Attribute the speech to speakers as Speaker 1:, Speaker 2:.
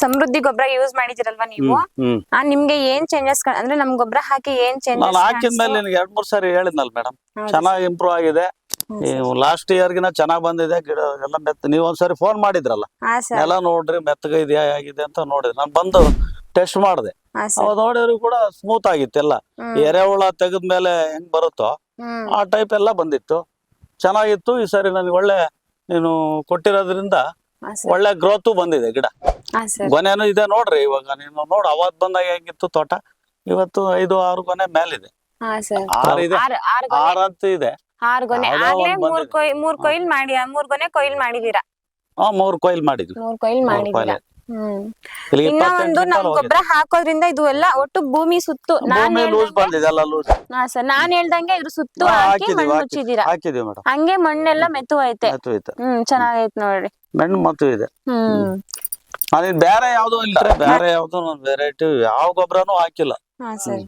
Speaker 1: ಸಮೃದ್ಧಿ ಗೊಬ್ಬರ ಯೂಸ್ ಮಾಡಿದಿರಲ್ವಾ ನೀವು?
Speaker 2: ಹ್ಮ್.
Speaker 1: ಆ ನಿಮ್ಗೆ ಏನ್ ಚೇಂಜಸ್ ಅಂದ್ರೆ ನಮ್ ಗೊಬ್ಬರ ಹಾಕಿ ಏನ್
Speaker 2: ನಾನು
Speaker 1: ಚೇಂಜಸ್
Speaker 2: ಹಾಕಿದ್ಮೇಲೆ ನಿನ್ಗೆ ಎರಡ್ ಮೂರ್ ಸಾರಿ ಹೇಳಿದ್ನಲ್ ಮೇಡಮ್ ಚೆನ್ನಾಗಿ ಇಂಪ್ರೂವ್ ಆಗಿದೆ. ಲಾಸ್ಟ್ ಇಯರ್ ಗಿನ ಚೆನ್ನಾಗ್ ಬಂದಿದೆ. ಗಿಡ ಎಲ್ಲ ಮೆತ್ತ ನೀವ್ ಒಂದ್ಸರಿ ಫೋನ್ ಮಾಡಿದ್ರಲ್ಲ?
Speaker 1: ಹಾ ಸರ್.
Speaker 2: ಎಲ್ಲ ನೋಡ್ರಿ ಮೆತ್ತಗ ಇದೆಯಾ ಆಗಿದೆ ಅಂತ ನೋಡಿದ್ರಿ ನಾನು ಬಂದು ಟೆಸ್ಟ್ ಮಾಡಿದೆ.
Speaker 1: ಹಾ ಸರ್.
Speaker 2: ಅವ್ ನೋಡಿದ್ರು ಕೂಡ ಸ್ಮೂತ್ ಆಗಿತ್ತು ಎಲ್ಲ.
Speaker 1: ಎರೆಹುಳ
Speaker 2: ಎರೆಹುಳ ತೆಗೆದ್ಮೇಲೆ ಹೆಂಗ್ ಬರುತ್ತೋ
Speaker 1: ಹ್ಮ್.
Speaker 2: ಆ ಟೈಪ್ ಎಲ್ಲ ಬಂದಿತ್ತು. ಚೆನ್ನಾಗಿತ್ತು. ಈ ಸರಿ ನನಗೆ ಒಳ್ಳೆ ನೀನು ಕೊಟ್ಟಿರೋದ್ರಿಂದ
Speaker 1: ಹಾ ಸರ್.
Speaker 2: ಒಳ್ಳೆ ಗ್ರೋತು ಬಂದಿದೆ ಗಿಡ. ಗೊನೆನೂ ಇದೆ ನೋಡ್ರಿ ಇವಾಗ ನೀವು ನೋಡ್ ಅವತ್ ಬಂದಾಗ ಹೆಂಗಿತ್ತು ತೋಟ? ಇವತ್ತು ಐದು ಆರು ಗೊನೆ ಮೇಲಿದೆ.
Speaker 1: ಹಾ ಸರ್.
Speaker 2: ಆರು ಇದೆ.
Speaker 1: ಆರ್ ಆರ್ ಗೊನೆ.
Speaker 2: ಇದೆ.
Speaker 1: ಆರ್ ಗೊನೆ. ಆಗ್ಲೇ ಮೂರ್. ಕೊಯ್ ಮೂರ್ ಕೊಯ್ಲ್ ಮಾಡಿ ಮೂರ್ ಗೊನೆ ಕೊಯ್ಲ್ ಮಾಡಿದೀರಾ?
Speaker 2: ಹಾ ಮೂರ್ ಕೊಯ್ಲ್ ಮಾಡಿದ್ವಿ.
Speaker 1: ಮೂರ್ ಕೊಯ್ಲ್ ಮಾಡಿದೀರಾ? ಹ್ಮ್.
Speaker 2: ಇಲ್ಲಿ
Speaker 1: ಇನ್ನ ಒಂದು
Speaker 2: ನಾವ್
Speaker 1: ಗೊಬ್ಬರ ಹಾಕೋದ್ರಿಂದ ಇದು ಎಲ್ಲ ಒಟ್ಟು ಭೂಮಿ ಸುತ್ತು. ನಾನ್ ಸರ್. ನಾನ್ ಹೇಳ್ದಂಗೆ ಇದ್ರ ಸುತ್ತು ಹಾಕಿ ಮಣ್ಣು
Speaker 2: ಹಾಕಿ-
Speaker 1: ಮುಚ್ಚಿದೀರಾ ಹಂಗೆ ಮಣ್ಣೆಲ್ಲ ಮೆತ್ತು ಐತೆ ಹ್ಮ್ ಚೆನ್ನಾಗೈತ್ ನೋಡ್ರಿ.
Speaker 2: ಮಣ್ಣು ಮತ್ತು ಇದೆ
Speaker 1: ಹ್ಮ್.
Speaker 2: ಅದೇನ್ ಬೇರೆ ಯಾವ್ದು ಇಲ್ಲ ಬೇರೆ ಯಾವ್ದು ವೆರೈಟಿ ಯಾವ ಗೊಬ್ಬರನು ಹಾಕಿಲ್ಲ.
Speaker 1: ಹಾ ಸರ್.